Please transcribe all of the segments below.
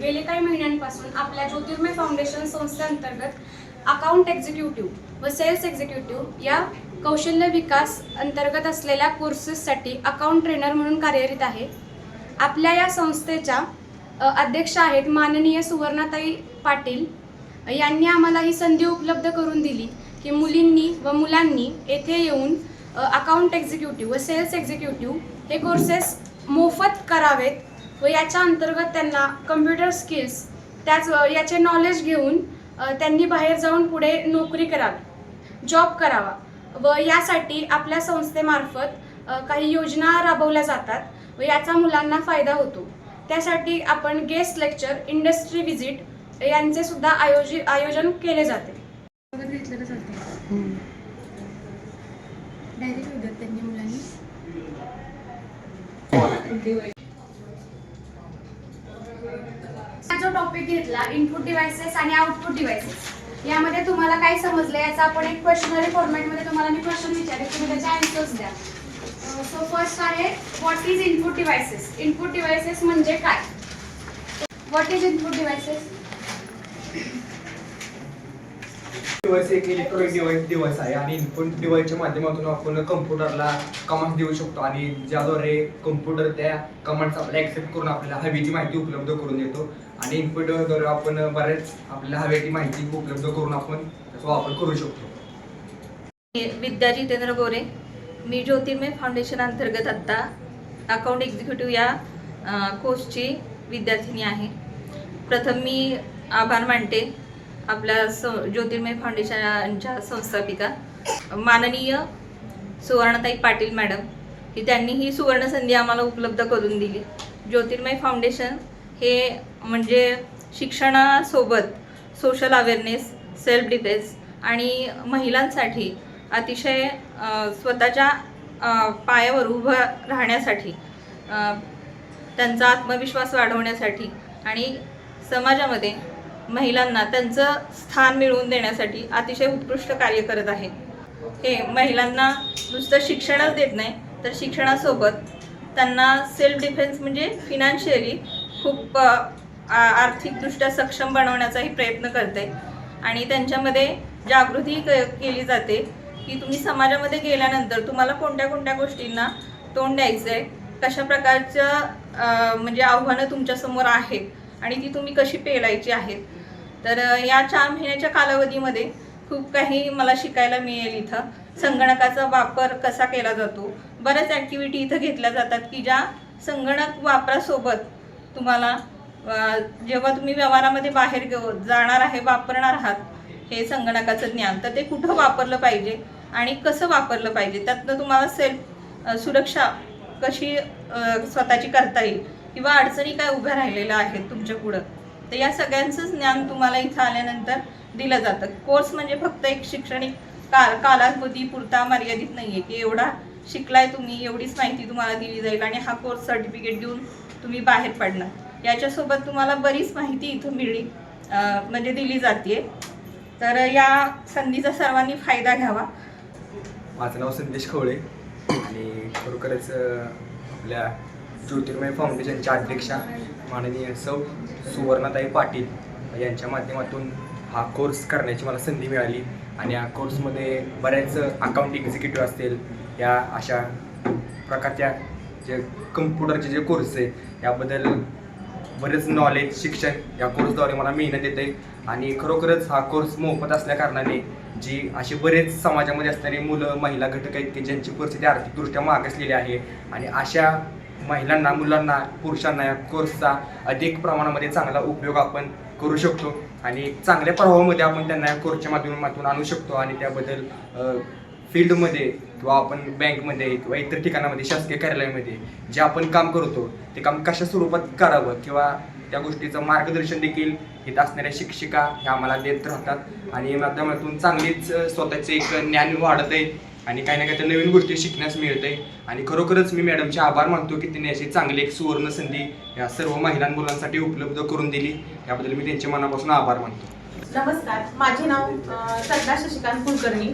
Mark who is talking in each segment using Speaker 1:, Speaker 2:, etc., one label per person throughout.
Speaker 1: गेले काही महिन्यांपासून आपल्या ज्योतिर्मय फाउंडेशन संस्थेअंतर्गत अकाउंट एक्झिक्युटिव्ह व सेल्स एक्झिक्युटिव्ह या कौशल्य विकास अंतर्गत असलेल्या कोर्सेससाठी अकाउंट ट्रेनर म्हणून कार्यरत आहे. आपल्या या संस्थेच्या अध्यक्ष आहेत माननीय सुवर्णाताई पाटील. यांनी आम्हाला ही संधी उपलब्ध करून दिली की मुलींनी व मुलांनी येथे येऊन अकाउंट एक्झिक्युटिव्ह व सेल्स एक्झिक्युटिव्ह हे कोर्सेस मोफत करावेत व याच्या अंतर्गत त्यांना कम्प्युटर स्किल्स त्याच याचे नॉलेज घेऊन त्यांनी बाहेर जाऊन पुढे नोकरी करावी जॉब करावा. व यासाठी आपल्या संस्थेमार्फत काही योजना राबवल्या जातात व याचा मुलांना फायदा होतो. त्यासाठी आपण गेस्ट लेक्चर इंडस्ट्री व्हिजिट यांचे सुद्धा आयोजि आयोजन केले जाते. हा जो टॉपिक घेतला इनपुट डिव्हायसेस आणि आउटपुट डिव्हायसेस यामध्ये तुम्हाला काय समजलं याचा आपण एक क्वेश्चनरी फॉर्मॅटमध्ये तुम्हाला मी क्वेश्चन विचारेल तुम्ही त्याचे आन्सर्स द्या. सो फर्स्ट आहे what is input devices input devices म्हणजे काय? What is input devices
Speaker 2: device एक इलेक्ट्रॉनिक डिव्हाइस डिव्हाइस आहे आणि इनपुट डिव्हाइसच्या माध्यमातून आपण कम्प्युटरला कमांड देऊ शकतो आणि ज्याद्वारे कम्प्युटर त्या कमांड्स आपल्याला ॲक्सेप्ट करून आपल्याला हवीची माहिती उपलब्ध करून देतो. आणि इनपुटद्वारे आपण बरेच आपल्याला हवी माहिती उपलब्ध करून आपण त्याचा वापर करू शकतो.
Speaker 3: विद्या जितेंद्र गोरे. मी ज्योतिर्मय फाउंडेशन अंतर्गत आत्ता अकाउंट एक्झिक्युटिव्ह या कोर्सची विद्यार्थिनी आहे. प्रथम मी आभार मानते आपल्या स ज्योतिर्मय फाउंडेशनच्या संस्थापिका. माननीय सुवर्णताई पाटील मॅडम की त्यांनी ही सुवर्ण संधी आम्हाला उपलब्ध करून दिली. ज्योतिर्मय फाउंडेशन हे म्हणजे शिक्षणासोबत सोशल अवेअरनेस सेल्फ डिफेन्स आणि महिलांसाठी अतिशय स्वतःच्या पायावर उभं राहण्यासाठी त्यांचा आत्मविश्वास वाढवण्यासाठी आणि समाजामध्ये महिलांना त्यांचं स्थान मिळवून देण्यासाठी अतिशय उत्कृष्ट कार्य करत आहे हे महिलांना नुसतं शिक्षणच देत नाही तर शिक्षणासोबत त्यांना सेल्फ डिफेन्स म्हणजे फिनान्शियली खूप आर्थिकदृष्ट्या सक्षम बनवण्याचाही प्रयत्न करते. आणि त्यांच्यामध्ये जागृती क केली जाते की तुम्ही समाजामध्ये गेल्यानंतर तुम्हाला कोणत्या कोणत्या गोष्टींना तोंड द्यायचं आहे कशा प्रकारचं म्हणजे आव्हानं तुमच्यासमोर आहेत आणि ती तुम्ही कशी पेलायची आहेत. तर या चार महिन्याच्या कालावधीमध्ये खूप काही मला शिकायला मिळेल इथं. संगणकाचा वापर कसा केला जातो? बऱ्याच ॲक्टिव्हिटी इथं घेतल्या जातात की ज्या संगणक वापरासोबत तुम्हाला जेव्हा तुम्ही व्यवहारामध्ये बाहेर जाणार आहे वापरणार आहात हे संगणकाचं ज्ञान तर ते कुठं वापरलं पाहिजे आणि कसं वापरलं पाहिजे? त्यातनं तुम्हाला सेल्फ सुरक्षा कशी स्वतःची करता येईल किंवा अडचणी काय उभ्या राहिलेल्या आहेत तुमच्या पुढं? तर या सगळ्यांचंच ज्ञान तुम्हाला इथं आल्यानंतर दिलं जातं. कोर्स म्हणजे फक्त एक शैक्षणिक काल कालावधी पुरता मर्यादित नाही आहे की एवढा शिकलाय तुम्ही एवढीच माहिती तुम्हाला दिली जाईल आणि हा कोर्स सर्टिफिकेट देऊन तुम्ही बाहेर पडणार. याच्यासोबत तुम्हाला बरीच माहिती इथून मिळली म्हणजे दिली जाते तर या संधीचा सर्वांनी फायदा घ्यावा.
Speaker 2: माझं नाव संदेश खवळे आणि खरोखरच आपल्या ज्योतिर्मय फाउंडेशनच्या अध्यक्षा माननीय सौ सुवर्णाताई पाटील यांच्या माध्यमातून हा कोर्स करण्याची मला संधी मिळाली. आणि या कोर्समध्ये बऱ्याच अकाउंट एक्झिक्युटिव्ह असतील या अशा प्रकारच्या जे कम्प्युटरचे जे कोर्स आहे याबद्दल बरेच नॉलेज शिक्षण या कोर्सद्वारे मला मिळण्यात येते आणि खरोखरच हा कोर्स मोफत असल्या कारणाने जी असे बरेच समाजामध्ये असणारी मुलं महिला घटक आहेत की ज्यांची परिस्थिती आर्थिकदृष्ट्या मागासलेली आहे. आणि अशा महिलांना मुलांना पुरुषांना या कोर्सचा अधिक प्रमाणामध्ये चांगला उपयोग आपण करू शकतो. आणि चांगल्या प्रभावामध्ये आपण त्यांना या कोर्सच्या माध्यमातून आणू शकतो. आणि त्याबद्दल फील्डमध्ये किंवा आपण बँकमध्ये किंवा इतर ठिकाणामध्ये शासकीय कार्यालयामध्ये जे आपण काम करतो ते काम कशा स्वरूपात करावं किंवा त्या गोष्टीचं मार्गदर्शन देखील इथं असणाऱ्या शिक्षिका ह्या आम्हाला देत राहतात. आणि माध्यमातून चांगलीच स्वतःचे एक ज्ञान वाढत आहे आणि काही ना काही नवीन गोष्टी शिकण्यास मिळते आणि खरोखरच मी मॅडमचे आभार मानतो की त्यांनी अशी चांगली एक सुवर्ण संधी या सर्व महिला मुलांसाठी उपलब्ध करून दिली. याबद्दल मी त्यांच्या मनापासून आभार मानतो.
Speaker 4: नमस्कार. माझे नाव श्रद्धा शशिकांत कुलकर्णी.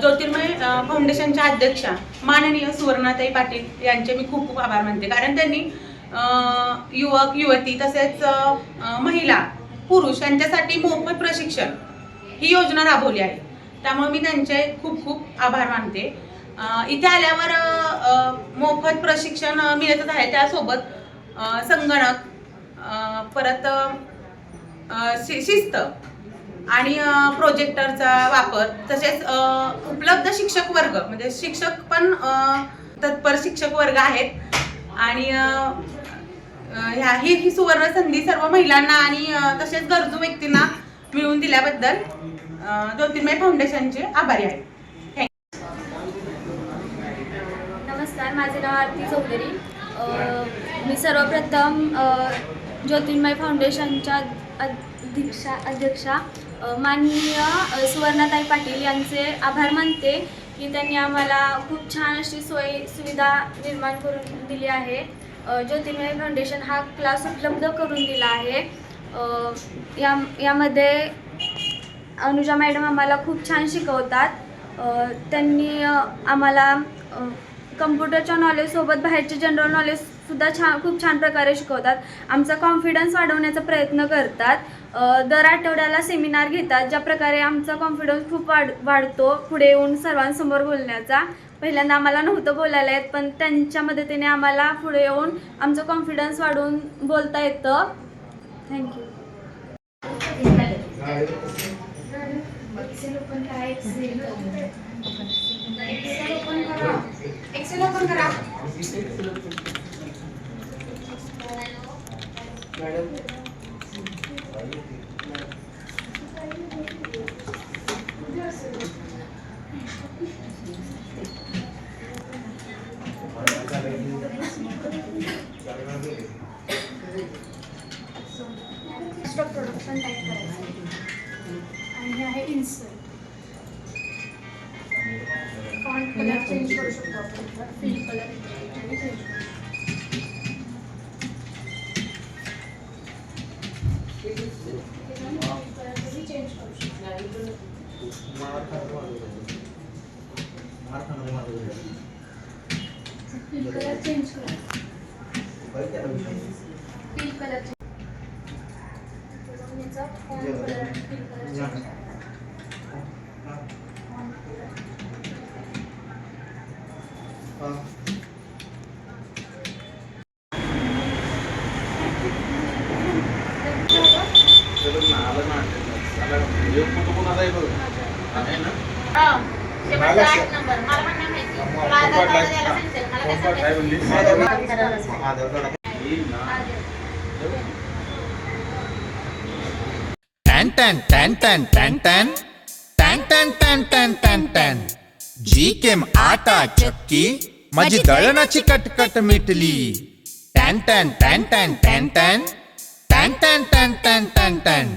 Speaker 4: ज्योतिर्मय फाउंडेशनच्या अध्यक्षा माननीय सुवर्णाताई पाटील यांचे मी खूप खूप आभार मानते. कारण त्यांनी युवक युवती तसेच महिला पुरुष यांच्यासाठी मोफत प्रशिक्षण ही योजना राबवली आहे. त्यामुळे मी त्यांचे खूप खूप आभार मानते. इथे आल्यावर मोफत प्रशिक्षण मिळतच आहे. त्यासोबत संगणक परत शि- शिस्त आणि प्रोजेक्टरचा वापर. तसेच उपलब्ध शिक्षक वर्ग. म्हणजे शिक्षक पण तत्पर शिक्षक वर्ग आहेत. आणि ह्या ही ही सुवर्ण संधी सर्व महिलांना आणि तसेच गरजू व्यक्तींना मिळवून दिल्याबद्दल ज्योतिर्मय फाउंडेशनचे आभारी आहे
Speaker 5: नमस्कार माझे नाव आरती चौधरी. मी सर्वप्रथम ज्योतिर्मय फाउंडेशनच्या अध्यक्षा अध्यक्षा माननीय सुवर्णाताई पाटील यांचे आभार मानते की त्यांनी आम्हाला खूप छान अशी सोय सुविधा निर्माण करून दिली आहे. अ, ज्योतिर्मय फाउंडेशन हा क्लास उपलब्ध करून दिला आहे. या यामध्ये अनुजा मॅडम आम्हाला खूप छान शिकवतात. त्यांनी आम्हाला कम्प्युटरच्या नॉलेजसोबत बाहेरचे जनरल नॉलेज सुद्धा छान खूप छान प्रकारे शिकवतात. आमचा कॉन्फिडन्स वाढवण्याचा प्रयत्न करतात. दर आठवड्याला सेमिनार घेतात ज्या प्रकारे आमचा कॉन्फिडन्स खूप वाढ वाढतो पुढे येऊन सर्वांसमोर बोलण्याचा. पहिल्यांदा आम्हाला नव्हतं बोलायला येत पण त्यांच्या मदतीने आम्हाला पुढे येऊन आमचं कॉन्फिडन्स वाढवून बोलता येतं. थँक्यू
Speaker 1: एक्सेल ओपन करा. మేడం Uh,
Speaker 6: टॅन टॅन टॅन टॅन टॅन टॅन टॅन टॅन टॅन टॅन टॅन टॅन जी केम आटा चक्की माझी दळणाची कटकट मिटली टॅन टॅन टॅन टॅन टॅन टॅन टॅन टॅन टॅन टॅन टॅन टॅन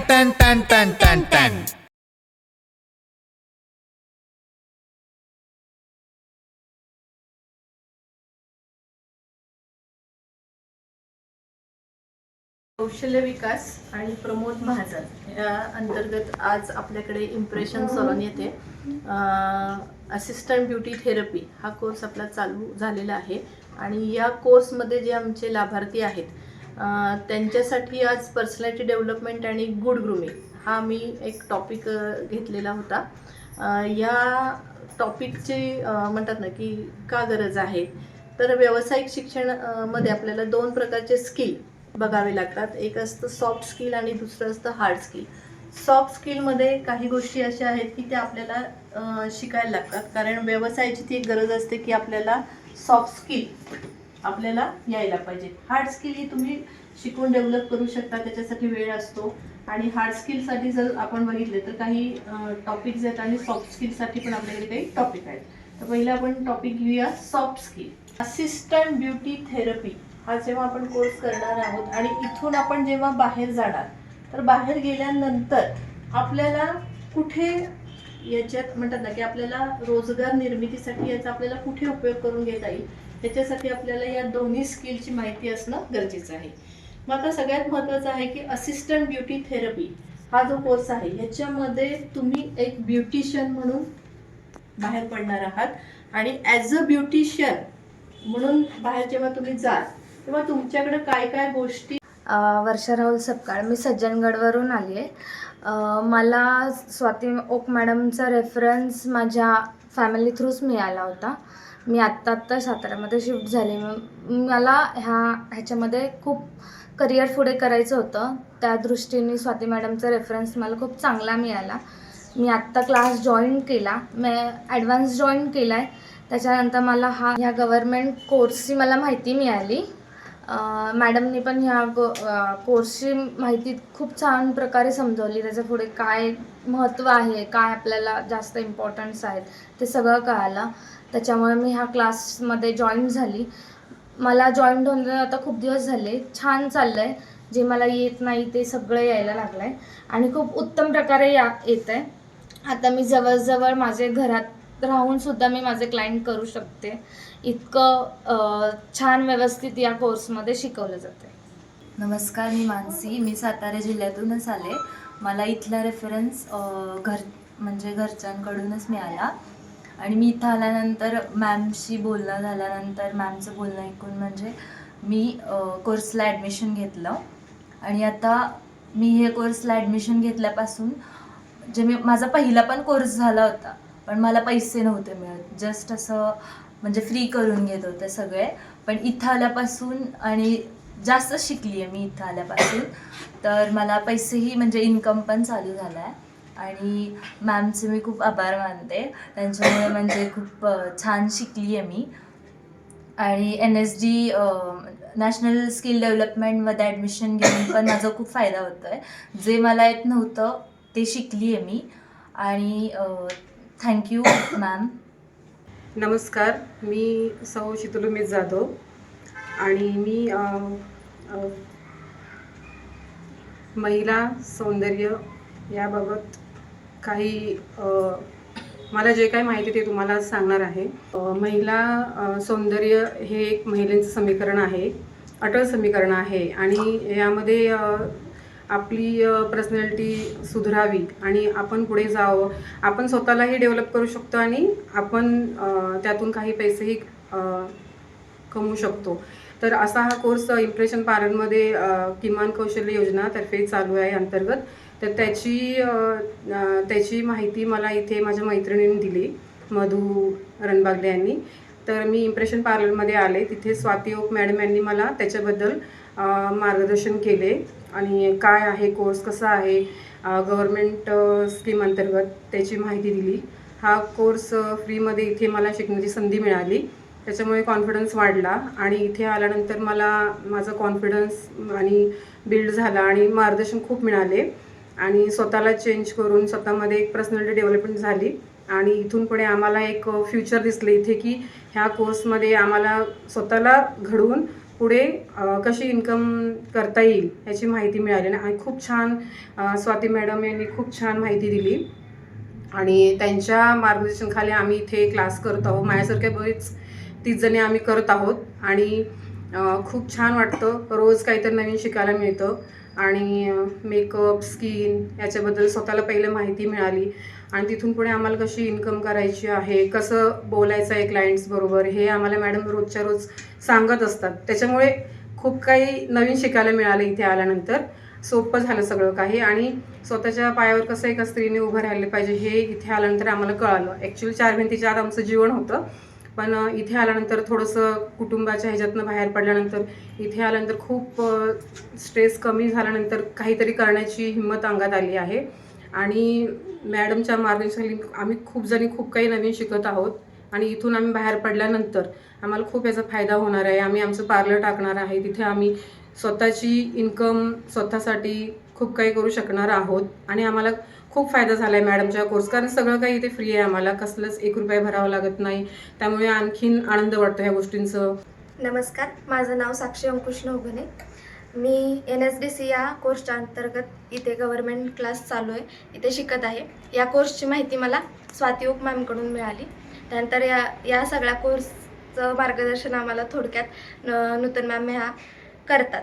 Speaker 6: टॅन टॅन टॅन टॅन टॅन टॅन
Speaker 7: कौशल्य विकास आणि प्रमोद महाजन या अंतर्गत आज आपल्याकडे इम्प्रेशन सॉलॉन येते. असिस्टंट ब्युटी थेरपी हा कोर्स आपला चालू झालेला आहे. आणि या कोर्समध्ये जे आमचे लाभार्थी आहेत त्यांच्यासाठी आज पर्सनॅलिटी डेव्हलपमेंट आणि गुड ग्रुमिंग हा मी एक टॉपिक घेतलेला होता. या टॉपिकची म्हणतात ना की का गरज आहे? तर व्यावसायिक शिक्षणमध्ये आपल्याला दोन प्रकारचे स्किल बघावे लागतात. एक असतं सॉफ्ट स्किल आणि दुसरं असतं हार्ड स्किल सॉफ्ट स्किलमध्ये काही गोष्टी अशा आहेत की त्या आपल्याला शिकायला लागतात. कारण व्यवसायाची ती एक गरज असते की आपल्याला सॉफ्ट स्किल आपल्याला यायला पाहिजे. हार्ड स्किल ही तुम्ही शिकून डेव्हलप करू शकता त्याच्यासाठी वेळ असतो. आणि हार्ड स्किलसाठी जर आपण बघितले तर काही टॉपिक्स आहेत आणि सॉफ्ट स्किलसाठी पण आपल्याकडे काही टॉपिक आहेत. तर पहिले आपण टॉपिक घेऊया soft skill assistant beauty therapy हा जेव्हा आपण कोर्स करणार आहोत आणि इथून आपण जेव्हा बाहेर जाणार तर बाहेर गेल्यानंतर आपल्याला कुठे याच्यात म्हणतात ना की आपल्याला रोजगार निर्मितीसाठी याचा आपल्याला कुठे उपयोग करून घेता येईल? त्याच्यासाठी आपल्याला या दोन्ही स्किलची माहिती असणं गरजेचं आहे. मग आता सगळ्यात महत्त्वाचं आहे की असिस्टंट ब्युटी थेरपी हा जो कोर्स आहे ह्याच्यामध्ये तुम्ही एक ब्युटिशियन म्हणून बाहेर पडणार आहात आणि ॲज अ ब्युटिशियन म्हणून बाहेर जेव्हा तुम्ही जाल तेव्हा तुमच्याकडे काय काय गोष्टी
Speaker 5: वर्षा राहुल सपकाळ मी सज्जनगडवरून आली आहे. मला स्वाती ओक मॅडमचा रेफरन्स माझ्या फॅमिली थ्रूच मिळाला होता. मी आत्ता आत्ता साताऱ्यामध्ये शिफ्ट झाले. मग मला ह्या ह्याच्यामध्ये खूप करिअर पुढे करायचं होतं. त्या दृष्टीने स्वाती मॅडमचा रेफरन्स मला खूप चांगला मिळाला. मी आत्ता क्लास जॉईन केला. मी ॲडव्हान्स जॉईन केला आहे त्याच्यानंतर मला हा ह्या गव्हर्मेंट कोर्सची मला माहिती मिळाली. मॅडमनी पण ह्या गो कोर्सची माहिती खूप छान प्रकारे समजवली. त्याच्या पुढे काय महत्त्व आहे काय आपल्याला जास्त इम्पॉर्टन्स आहेत ते सगळं कळालं. त्याच्यामुळे मी ह्या क्लासमध्ये जॉईन झाली. मला जॉईन होऊन आता खूप दिवस झाले. छान चाललं आहे जे मला येत नाही ते सगळं यायला लागलं आहे आणि खूप उत्तम प्रकारे या येत आहे आता मी जवळजवळ माझे घरात राहूनसुद्धा मी माझे क्लायंट करू शकते. इतकं छान व्यवस्थित या कोर्समध्ये शिकवलं जाते
Speaker 8: नमस्कार मी मानसी. मी सातारा जिल्ह्यातूनच आले. मला इथला रेफरन्स घर म्हणजे घरच्यांकडूनच मिळाला. आणि मी इथं आल्यानंतर मॅमशी बोलणं झाल्यानंतर मॅमचं बोलणं ऐकून म्हणजे मी कोर्सला ॲडमिशन घेतलं. आणि आता मी हे कोर्सला ॲडमिशन घेतल्यापासून जे मी माझा पहिला पण कोर्स झाला होता पण मला पैसे नव्हते मिळत. जस्ट असं म्हणजे फ्री करून घेत होते सगळे. पण इथं आल्यापासून आणि जास्त शिकली आहे मी इथं आल्यापासून तर मला पैसेही म्हणजे इन्कम पण चालू झाला आहे आणि मॅमचे मी खूप आभार मानते. त्यांच्यामुळे म्हणजे खूप छान शिकली आहे मी. आणि N S D national skill डेव्हलपमेंटमध्ये admission घेऊन पण माझा खूप फायदा होतो आहे जे मला येत नव्हतं ते शिकली आहे मी. आणि थँक्यू मॅम
Speaker 9: नमस्कार. मी सौ शितुलुमित जाधव. आणि मी महिला सौंदर्य याबाबत काही मला जे काही माहिती ते तुम्हाला सांगणार आहे. महिला सौंदर्य हे एक महिलेचं समीकरण आहे अटल समीकरण आहे आणि यामध्ये आपली पर्सनॅलिटी सुधारावी आणि आपण पुढे जावं. आपण स्वतःलाही डेव्हलप करू शकतो आणि आपण त्यातून काही पैसेही कमवू शकतो. तर असा हा कोर्स इम्प्रेशन पार्लरमध्ये किमान कौशल्य योजनातर्फे चालू आहे अंतर्गत. तर त्याची त्याची माहिती मला इथे माझ्या मैत्रिणीने दिली मधू रणबागले यांनी. तर मी इम्प्रेशन पार्लरमध्ये आले. तिथे स्वाती ओक मॅडम यांनी मला त्याच्याबद्दल मार्गदर्शन केले. आणि काय आहे कोर्स कसा आहे गव्हर्मेंट स्कीम अंतर्गत त्याची माहिती दिली. हा कोर्स फ्रीमध्ये इथे मला शिकण्याची संधी मिळाली. त्याच्यामुळे कॉन्फिडन्स वाढला. आणि इथे आल्यानंतर मला माझा कॉन्फिडन्स आणि बिल्ड झाला आणि मार्गदर्शन खूप मिळाले. आणि स्वतःला चेंज करून स्वतःमध्ये एक पर्सनॅलिटी डेव्हलपमेंट झाली. आणि इथून पुढे आम्हाला एक फ्युचर दिसलं इथे की ह्या कोर्समध्ये आम्हाला स्वतःला घडवून पुढे कशी इन्कम करता येईल याची माहिती मिळाली. आणि खूप छान स्वाती मॅडम यांनी खूप छान माहिती दिली. आणि त्यांच्या मार्गदर्शनाखाली आम्ही इथे क्लास करत आहोत. माझ्यासारख्या बरेच तीस जणी आम्ही करत आहोत. आणि खूप छान वाटतं. रोज काहीतरी नवीन शिकायला मिळतं. आणि मेकअप स्किन याच्याबद्दल स्वतःला पहिलं माहिती मिळाली. आणि तिथून पुढे आम्हाला कशी इन्कम करायची आहे कसं बोलायचं आहे क्लायंट्सबरोबर हे आम्हाला मॅडम रोजच्या रोज सांगत असतात. त्याच्यामुळे खूप काही नवीन शिकायला मिळालं इथे आल्यानंतर. सोपं झालं सगळं काही. आणि स्वतःच्या पायावर कसं एका स्त्रीने उभं राहिलं पाहिजे हे इथे आल्यानंतर आम्हाला कळालं. ॲक्च्युली चार भिंतीच्या आत आमचं जीवन होतं. पण इथे आल्यानंतर थोडंसं कुटुंबाच्या ह्याच्यातनं बाहेर पडल्यानंतर इथे आल्यानंतर खूप स्ट्रेस कमी झाल्यानंतर काहीतरी करण्याची हिंमत अंगात आली आहे. आणि मॅडमच्या मार्गदर्शनाखाली आम्ही खूप जणी खूप काही नवीन शिकत आहोत आणि इथून आम्ही बाहेर पडल्यानंतर आम्हाला खूप याचा फायदा होणार आहे. आम्ही आमचं पार्लर टाकणार आहे. तिथे आम्ही स्वतःची इन्कम स्वतःसाठी खूप काही करू शकणार आहोत. आणि आम्हाला खूप फायदा झाला आहे मॅडमच्या कोर्स कारण सगळं काही इथे फ्री आहे आम्हाला. कसलंच एक रुपया भरावं लागत नाही. त्यामुळे आणखीन आनंद वाटतो ह्या गोष्टींचं.
Speaker 10: नमस्कार. माझं नाव साक्षी अंकुश नवगणे मी एन एस डी सी या कोर्सच्या अंतर्गत इथे गव्हर्मेंट क्लास चालू आहे. इथे शिकत आहे. या कोर्सची माहिती मला स्वाती ओक मॅमकडून मिळाली. त्यानंतर या या सगळ्या कोर्सचं मार्गदर्शन आम्हाला थोडक्यात न- नूतन मॅम ह्या करतात.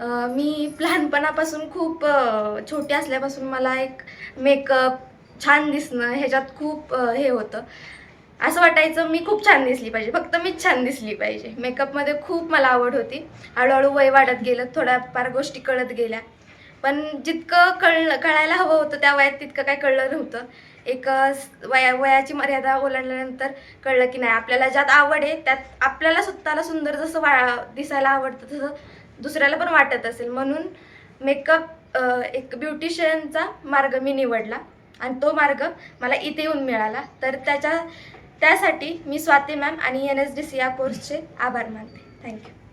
Speaker 10: मी लहानपणापासून खूप छोटी असल्यापासून मला एक मेकअप छान दिसणं ह्याच्यात खूप हे होतं. असं वाटायचं मी खूप छान दिसली पाहिजे फक्त मीच छान दिसली पाहिजे. मेकअपमध्ये खूप मला आवड होती. हळूहळू वय वाढत गेलं थोड्याफार गोष्टी कळत गेल्या. पण जितकं कळलं कळायला हवं होतं त्या वयात तितकं काय कळलं नव्हतं. एक वया वयाची मर्यादा ओलांडल्यानंतर कळलं की नाही आपल्याला ज्यात आवड आहे त्यात आपल्याला स्वतःला सुंदर जसं वा दिसायला आवडतं तसं दुसऱ्याला पण वाटत असेल. म्हणून मेकअप एक ब्युटिशियनचा मार्ग मी निवडला आणि तो मार्ग मला इथे येऊन मिळाला. तर त्याच्या त्यासाठी मी स्वाती मॅम आणि एन एस डी सी या कोर्सचे आभार मानते. थँक्यू